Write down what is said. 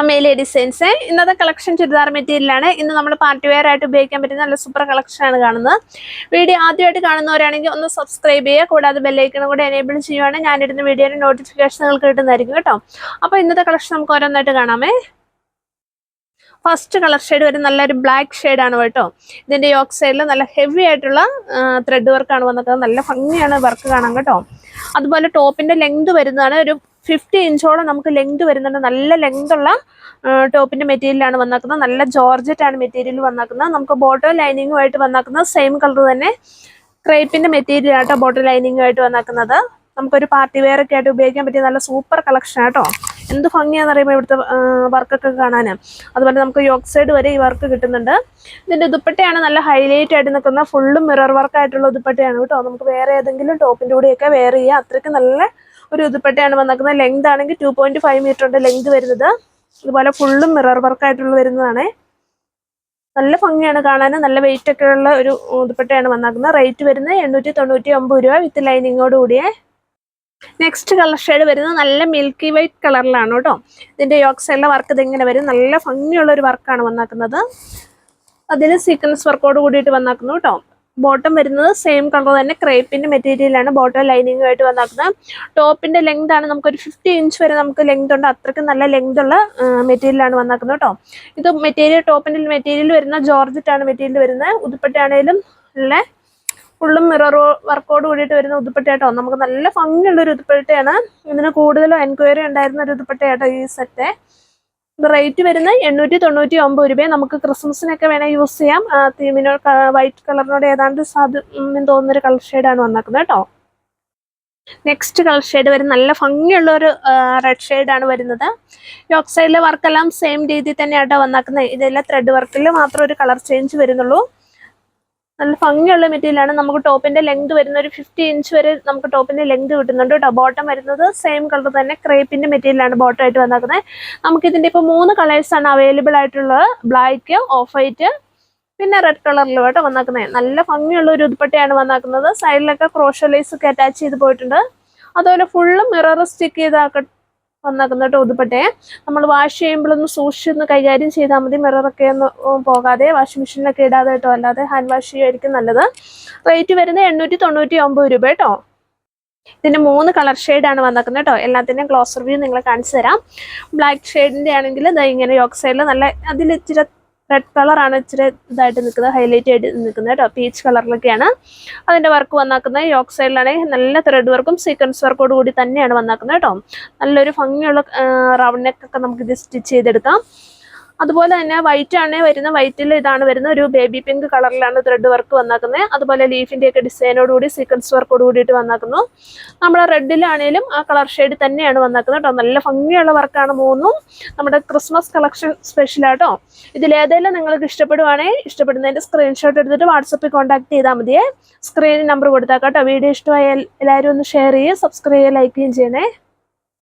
Amelia designs. ഇന്നത്തെ collection churidar മെറ്റീരിയലാണ് ഇന്ന് നമ്മൾ പാർട്ടി വെയർ ആയിട്ട് ഉപയോഗിക്കാൻ പറ്റുന്ന നല്ല സൂപ്പർ കളക്ഷൻ ആണ് കാണുന്നത്. വീഡിയോ ആദ്യമായിട്ട് കാണുന്നവരാണെങ്കിൽ ഒന്ന് സബ്സ്ക്രൈബ് ചെയ്യുക. കൂടാതെ ബെല്ലൈക്കണം കൂടെ എനേബിൾ ചെയ്യുവാണെങ്കിൽ ഞാനിടുന്ന വീഡിയോയുടെ നോട്ടിഫിക്കേഷൻ നിങ്ങൾക്ക് കിട്ടുന്നതായിരിക്കും കേട്ടോ. അപ്പോൾ ഇന്നത്തെ കളക്ഷൻ നമുക്ക് ഓരോന്നായിട്ട് കാണാമേ. ഫസ്റ്റ് കളർ ഷെയ്ഡ് വരെ നല്ലൊരു ബ്ലാക്ക് ഷെയ്ഡാണ് കേട്ടോ. ഇതിന്റെ യോക്ക് സൈഡിൽ നല്ല ഹെവി ആയിട്ടുള്ള ത്രെഡ് വർക്കാണ് വന്നിട്ടുള്ളത്. നല്ല ഭംഗിയാണ് വർക്ക് കാണാൻ കേട്ടോ. അതുപോലെ ടോപ്പിന്റെ ലെങ്ത് വരുന്നതാണ് ഒരു ഫിഫ്റ്റി ഇഞ്ചോളം നമുക്ക് ലെങ്ത് വരുന്നുണ്ട്. നല്ല ലെങ്ത് ഉള്ള ടോപ്പിന്റെ മെറ്റീരിയലാണ് വന്നേക്കുന്നത്. നല്ല ജോർജറ്റ് ആണ് മെറ്റീരിയൽ വന്നേക്കുന്നത്. നമുക്ക് ബോട്ടോ ലൈനിങ്ങുമായിട്ട് വന്നേക്കുന്നത്. സെയിം കളർ തന്നെ ക്രേപ്പിന്റെ മെറ്റീരിയൽ ആട്ടോ ബോട്ടോ ലൈനിങ്ങുമായിട്ട് വന്നേക്കുന്നത്. നമുക്കൊരു പാർട്ടി വെയർ ഒക്കെ ആയിട്ട് ഉപയോഗിക്കാൻ പറ്റിയ നല്ല സൂപ്പർ കളക്ഷൻ ആട്ടോ എന്ത് ഭംഗിയാന്ന് പറയുമ്പോൾ ഇവിടുത്തെ വർക്കൊക്കെ കാണാൻ അതുപോലെ നമുക്ക് യോക്ക് സൈഡ് വരെ ഈ വർക്ക് കിട്ടുന്നുണ്ട്. ഇതിന്റെ ദുപ്പട്ടയാണ് നല്ല ഹൈലൈറ്റ് ആയിട്ട് നിൽക്കുന്ന ഫുള്ളും മിറർ വർക്ക് ആയിട്ടുള്ള ദുപ്പട്ടയാണ് കേട്ടോ നമുക്ക് വേറെ ഏതെങ്കിലും ടോപ്പിന്റെ കൂടെയൊക്കെ വെയർ ചെയ്യാം. അത്രയ്ക്ക് നല്ല ഒരു ഇതുപെട്ടയാണ് വന്നേക്കുന്നത്. ലെങ്ത് ആണെങ്കിൽ ടു പോയിന്റ് ഫൈവ് ഉണ്ട് ലെങ്ത് വരുന്നത്. അതുപോലെ ഫുള്ളും മിറർ വർക്കായിട്ടുള്ള വരുന്നതാണ്. നല്ല ഭംഗിയാണ് കാണാൻ. നല്ല വെയിറ്റ് ഒക്കെ ഉള്ള ഒരു ഇതുപെട്ടയാണ് വന്നേക്കുന്നത്. റേറ്റ് വരുന്നത് എണ്ണൂറ്റി തൊണ്ണൂറ്റി ഒമ്പത് രൂപ വിത്ത് ലൈനിങ്ങോട് കൂടിയേ. നെക്സ്റ്റ് കളർ ഷെയ്ഡ് വരുന്നത് നല്ല മിൽക്കി വൈറ്റ് കളറിലാണ് കേട്ടോ. ഇതിന്റെ യോക്സൈഡിലെ വർക്ക് ഇതിങ്ങനെ വരും. നല്ല ഭംഗിയുള്ള ഒരു വർക്കാണ് വന്നാക്കുന്നത്. അതിൽ സീക്വൻസ് വർക്കോട് കൂടിയിട്ട് വന്നാക്കുന്നു കേട്ടോ. ബോട്ടം വരുന്നത് സെയിം കളർ തന്നെ ക്രേപ്പിന്റെ മെറ്റീരിയലാണ് ബോട്ടം ലൈനിങ് ആയിട്ട് വന്നാക്കുന്നത്. ടോപ്പിന്റെ ലെങ്ത് ആണ്. നമുക്ക് ഒരു ഫിഫ്റ്റി ഇഞ്ച് വരെ നമുക്ക് ലെങ്ത് ഉണ്ട്. അത്രയ്ക്ക് നല്ല ലെങ്ത് ഉള്ള മെറ്റീരിയലാണ് വന്നാക്കുന്നത് കേട്ടോ ഇത് മെറ്റീരിയൽ ടോപ്പിന്റെ മെറ്റീരിയൽ വരുന്ന ജോർജറ്റ് ആണ് മെറ്റീരിയൽ വരുന്നത്. ഉതുപ്പട്ടയാണേലും ഉള്ള ഫുള്ളും മിറർ വർക്കോട് കൂടിയിട്ട് വരുന്ന ഉതുപ്പട്ടയാട്ടോ നമുക്ക് നല്ല ഭംഗിയുള്ള ഒരു ഉതുപ്പട്ടയാണ്. ഇതിന് കൂടുതലും എൻക്വയറി ഉണ്ടായിരുന്ന ഒരു ഉതുപ്പട്ടയാട്ടോ ഈ സെറ്റ് റേറ്റ് വരുന്നത് എണ്ണൂറ്റി തൊണ്ണൂറ്റി ഒമ്പത് രൂപ നമുക്ക് ക്രിസ്മസിനൊക്കെ വേണേൽ യൂസ് ചെയ്യാം. തീമിനോ വൈറ്റ് കളറിനോട് ഏതാണ്ട് സാധ്യം തോന്നുന്നൊരു കളർ ഷെയ്ഡാണ് വന്നേക്കുന്നത് കേട്ടോ. നെക്സ്റ്റ് കളർ ഷെയ്ഡ് വരും നല്ല ഭംഗിയുള്ള ഒരു റെഡ് ഷെയ്ഡാണ് വരുന്നത്. യോക്ക് വർക്കെല്ലാം സെയിം രീതിയിൽ തന്നെയാട്ടോ വന്നേക്കുന്നത്. ഇതെല്ലാം ത്രെഡ് വർക്കിൽ മാത്രം ഒരു കളർ ചേഞ്ച് വരുന്നുള്ളൂ. നല്ല ഭംഗിയുള്ള മെറ്റീരിയലാണ് നമുക്ക് ടോപ്പിന്റെ ലെങ്ത് വരുന്ന ഒരു ഫിഫ്റ്റി ഇഞ്ച് വരെ നമുക്ക് ടോപ്പിന്റെ ലെങ്ത് കിട്ടുന്നുണ്ട് കേട്ടോ. ബോട്ടം വരുന്നത് സെയിം കളർ തന്നെ ക്രേപ്പിന്റെ മെറ്റീരിയലാണ് ബോട്ടം ആയിട്ട് വന്നേക്കുന്നത് നമുക്ക് ഇതിന്റെ ഇപ്പോൾ മൂന്ന് കളേഴ്സ് ആണ് അവൈലബിൾ ആയിട്ടുള്ളത്. ബ്ലാക്ക് ഓഫ് വൈറ്റ് പിന്നെ റെഡ് കളറിലും കേട്ടോ വന്നേക്കുന്നത് നല്ല ഭംഗിയുള്ള ഒരു ഉൾപ്പെട്ടിയാണ് വന്നേക്കുന്നത്. സൈഡിലൊക്കെ ക്രോഷലൈസ് ഒക്കെ അറ്റാച്ച് ചെയ്ത് പോയിട്ടുണ്ട്. അതുപോലെ ഫുള്ള് മിറർ സ്റ്റിക്ക് ചെയ്താക്ക വന്നേക്കുന്ന കേട്ടോ നമ്മൾ വാഷ് ചെയ്യുമ്പോഴൊന്ന് സൂക്ഷിച്ചൊന്ന് കൈകാര്യം ചെയ്താൽ മതി. മിററൊക്കെ ഒന്ന് പോകാതെ വാഷിംഗ് മെഷീനിലൊക്കെ ഇടാതെ കേട്ടോ. അല്ലാതെ ഹാൻഡ് വാഷ് ചെയ്യുമായിരിക്കും നല്ലത്. റേറ്റ് വരുന്നത് എണ്ണൂറ്റി തൊണ്ണൂറ്റി ഒമ്പത് രൂപ കേട്ടോ. ഇതിന്റെ മൂന്ന് കളർ ഷെയ്ഡാണ് വന്നേക്കുന്നത് കേട്ടോ. എല്ലാത്തിന്റെയും ക്ലോസ് റിവ്യൂ നിങ്ങൾ കാണിച്ചു തരാം. ബ്ലാക്ക് ഷെയ്ഡിന്റെ ആണെങ്കിൽ ഇങ്ങനെ യോക്ക് സൈഡിൽ നല്ല അതിൽ ഇച്ചിരി റെഡ് കളറാണ് ഇച്ചിരി ഇതായിട്ട് നിൽക്കുന്നത് ഹൈലൈറ്റ് ആയിട്ട് നിൽക്കുന്നത് കേട്ടോ പീച്ച് കളറിലൊക്കെയാണ് അതിന്റെ വർക്ക് വന്നാക്കുന്നത് യോക്ക് സൈഡിലാണെങ്കിൽ നല്ല ത്രെഡ് വർക്കും സീക്വൻസ് വർക്കോട് കൂടി തന്നെയാണ് വന്നാക്കുന്നത് കേട്ടോ. നല്ലൊരു ഭംഗിയുള്ള റൗണ്ട് നെക്കൊക്കെ നമുക്കിത് സ്റ്റിച്ച് ചെയ്തെടുക്കാം. അതുപോലെ തന്നെ വൈറ്റ് ആണ് വരുന്ന വൈറ്റിൽ ഇതാണ് വരുന്നത് ഒരു ബേബി പിങ്ക് കളറിലാണ് ത്രെഡ് വർക്ക് വന്നാക്കുന്നത് അതുപോലെ ലീഫിന്റെ ഒക്കെ ഡിസൈനോട് കൂടി സീക്വൻസ് വർക്കോട് കൂടിയിട്ട് വന്നാക്കുന്നു. നമ്മുടെ റെഡിലാണേലും ആ കളർ ഷെയ്ഡ് തന്നെയാണ് വന്നാക്കുന്നത് കേട്ടോ. നല്ല ഭംഗിയുള്ള വർക്കാണ് മൂന്നും. നമ്മുടെ ക്രിസ്മസ് കളക്ഷൻ സ്പെഷ്യൽ ആട്ടോ ഇതിലേതെങ്കിലും നിങ്ങൾക്ക് ഇഷ്ടപ്പെടുവാണെങ്കിൽ ഇഷ്ടപ്പെടുന്നതിന്റെ സ്ക്രീൻഷോട്ട് എടുത്തിട്ട് വാട്സപ്പിൽ കോൺടാക്ട് ചെയ്താൽ മതിയേ. സ്ക്രീനിൽ നമ്പർ കൊടുത്താൽ കേട്ടോ. വീഡിയോ ഇഷ്ടമായ എല്ലാവരും ഒന്ന് ഷെയർ ചെയ്യുക സബ്സ്ക്രൈബ് ചെയ്യുക ലൈക്ക് ചെയ്യുകയും ചെയ്യണേ.